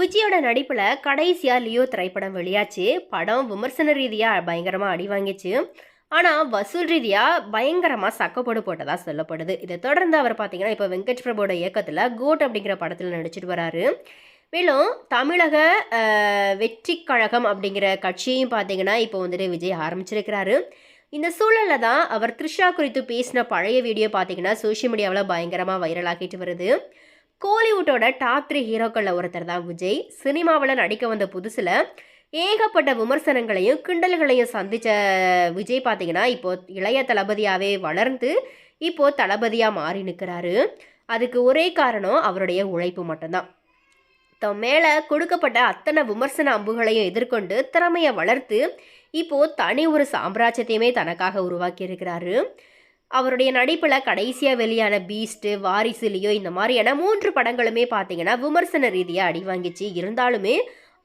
விஜயோட நடிப்பில் கடைசியாக லியோ திரைப்படம் வெளியாச்சு. படம் விமர்சன ரீதியாக பயங்கரமாக அடி வாங்கிச்சு. ஆனால் வசூல் ரீதியாக பயங்கரமாக சக்கப்போடு போட்டதாக சொல்லப்படுது. இதை தொடர்ந்து அவர் பார்த்தீங்கன்னா இப்போ வெங்கட் பிரபுவோட இயக்கத்தில் கோட் அப்படிங்கிற படத்தில் நடிச்சிட்டு வராரு. மேலும் தமிழக வெற்றி கழகம் அப்படிங்கிற கட்சியையும் பார்த்தீங்கன்னா இப்போ வந்துட்டு விஜய் ஆரம்பிச்சிருக்கிறாரு. இந்த சூழலில் தான் அவர் த்ரிஷா குறித்து பேசின பழைய வீடியோ பார்த்தீங்கன்னா சோஷியல் மீடியாவில் பயங்கரமாக வைரலாகிட்டு வருது. கோலிவுட்டோட டாப் த்ரீ ஹீரோக்களில் ஒருத்தர் தான் விஜய். சினிமாவில் நடிக்க வந்த புதுசில் ஏகப்பட்ட விமர்சனங்களையும் கிண்டல்களையும் சந்தித்த விஜய் பார்த்தீங்கன்னா இப்போ இளைய தளபதியாகவே வளர்ந்து இப்போ தளபதியாக மாறி நிற்கிறாரு அதுக்கு ஒரே காரணம் அவருடைய உழைப்பு மட்டும்தான். தம் மேலே கொடுக்கப்பட்ட அத்தனை விமர்சன அம்புகளையும் எதிர்கொண்டு திறமையை வளர்த்து இப்போது தனி ஒரு சாம்ராஜ்யத்தையுமே தனக்காக உருவாக்கி இருக்கிறாரு அவருடைய நடிப்பில் கடைசியாக வெளியான பீஸ்ட்டு வாரிசுலியோ இந்த மாதிரியான மூன்று படங்களுமே பார்த்தீங்கன்னா விமர்சன ரீதியாக அடி வாங்கிச்சு. இருந்தாலுமே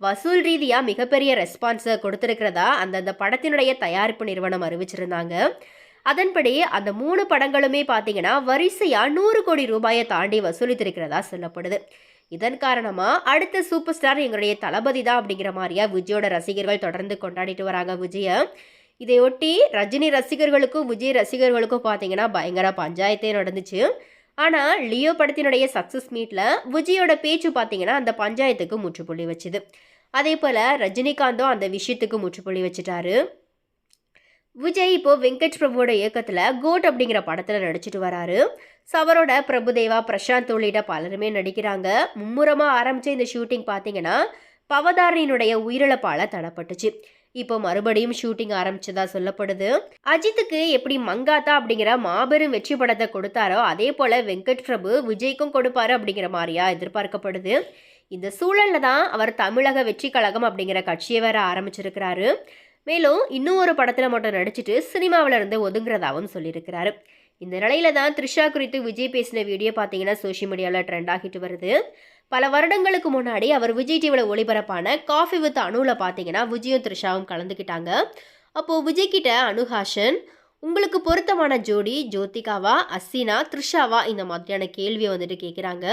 வசூல் ரீதியாக மிகப்பெரிய ரெஸ்பான்ஸை கொடுத்துருக்கிறதா அந்தந்த படத்தினுடைய தயாரிப்பு நிறுவனம் அறிவிச்சிருந்தாங்க. அதன்படி அந்த மூணு படங்களுமே பார்த்தீங்கன்னா வரிசையாக நூறு கோடி ரூபாயை தாண்டி வசூலித்திருக்கிறதா சொல்லப்படுது. இதன் காரணமாக அடுத்த சூப்பர் ஸ்டார் எங்களுடைய தளபதி தான் அப்படிங்கிற மாதிரியா விஜயோட ரசிகர்கள் தொடர்ந்து கொண்டாடிட்டு வராங்க விஜயை. இதையொட்டி ரஜினி ரசிகர்களுக்கும் விஜய் ரசிகர்களுக்கும் பார்த்தீங்கன்னா பயங்கர பஞ்சாயத்தே நடந்துச்சு. ஆனால் லியோ படத்தினுடைய சக்ஸஸ் மீட்டில் விஜயோட பேச்சு பார்த்தீங்கன்னா அந்த பஞ்சாயத்துக்கு முற்றுப்புள்ளி வச்சுது. அதே போல் ரஜினிகாந்தும் அந்த விஷயத்துக்கு முற்றுப்புள்ளி வச்சுட்டாரு. விஜய் இப்போ வெங்கட் பிரபுவோட இயக்கத்தில் கோட் அப்படிங்கிற படத்தில் நடிச்சிட்டு வராரு. சவரோட பிரபுதேவா பிரசாந்த் உள்ளிட்ட பலருமே நடிக்கிறாங்க. மும்முரமாக ஆரம்பித்த இந்த ஷூட்டிங் பார்த்தீங்கன்னா பவதாரணியினுடைய உயிரிழப்பால் தடப்பட்டுச்சு. இப்போ மறுபடியும் ஷூட்டிங் ஆரம்பிச்சதா சொல்லப்படுது. அஜித்துக்கு எப்படி மங்காத்தா அப்படிங்கிற மாபெரும் வெற்றி படத்தை கொடுத்தாரோ அதே போல வெங்கட் பிரபு விஜய்க்கும் கொடுப்பாரு அப்படிங்கிற மாதிரியா எதிர்பார்க்கப்படுது. இந்த சூழல்ல தான் அவர் தமிழக வெற்றி கழகம் அப்படிங்கிற கட்சியை வேற ஆரம்பிச்சிருக்கிறாரு. மேலும் இன்னும் ஒரு படத்தில் மட்டும் நடிச்சிட்டு சினிமாவில் இருந்து ஒதுங்குறதாவும் சொல்லியிருக்கிறாரு. இந்த நிலையில தான் த்ரிஷா குறித்து விஜய் பேசின வீடியோ பார்த்தீங்கன்னா சோஷியல் மீடியாவில் ட்ரெண்ட் ஆகிட்டு வருது. பல வருடங்களுக்கு முன்னாடி அவர் விஜய் டிவியில் ஒளிபரப்பான காஃபி வித் அணுவில் பார்த்தீங்கன்னா விஜயும் த்ரிஷாவும் கலந்துக்கிட்டாங்க. அப்போது விஜய் கிட்ட அனுஹாஷன் உங்களுக்கு பொருத்தமான ஜோடி ஜோதிகாவா அசினா த்ரிஷாவா இந்த மாதிரியான கேள்வியை வந்துட்டு கேட்குறாங்க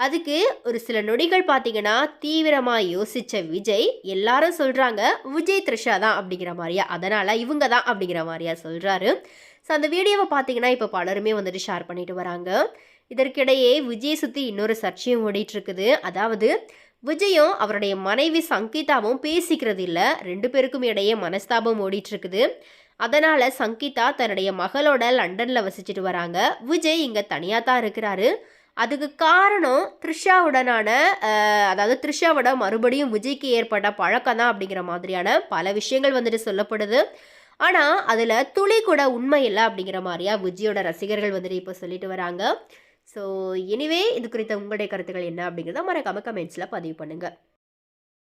அதுக்கு ஒரு சில நொடிகள் பார்த்தீங்கன்னா தீவிரமாக யோசித்த விஜய் எல்லாரும் சொல்கிறாங்க விஜய் த்ரிஷா தான் அப்படிங்கிற மாதிரியா. அதனால் இவங்க தான் அப்படிங்கிற மாதிரியா சொல்கிறாரு ஸோ அந்த வீடியோவை பார்த்தீங்கன்னா இப்போ பலருமே வந்துட்டு ஷேர் பண்ணிட்டு வராங்க. இதற்கிடையே விஜய் சுற்றி இன்னொரு சர்ச்சையும் ஓடிட்டு இருக்குது அதாவது விஜயும் அவருடைய மனைவி சங்கீதாவும் பேசிக்கிறது இல்லை. ரெண்டு பேருக்கும் இடையே மனஸ்தாபம் ஓடிட்டு இருக்குது அதனால் சங்கீதா தன்னுடைய மகளோட லண்டனில் வசிச்சுட்டு வராங்க. விஜய் இங்கே தனியாக தான் இருக்கிறாரு. அதுக்கு காரணம் த்ரிஷாவுடனான அதாவது த்ரிஷாவோட மறுபடியும் விஜய்க்கு ஏற்பட்ட பழக்கம் தான் அப்படிங்கிற மாதிரியான பல விஷயங்கள் வந்துட்டு சொல்லப்படுது. ஆனால் அதில் துளி கூட உண்மை இல்லை அப்படிங்கிற மாதிரியா விஜயோட ரசிகர்கள் வந்துட்டு இப்போ சொல்லிட்டு வராங்க. ஸோ எனிவே இது குறித்த உங்களுடைய கருத்துக்கள் என்ன அப்படிங்கிறத மறக்காமல் கமெண்ட்ஸில் பதிவு பண்ணுங்கள்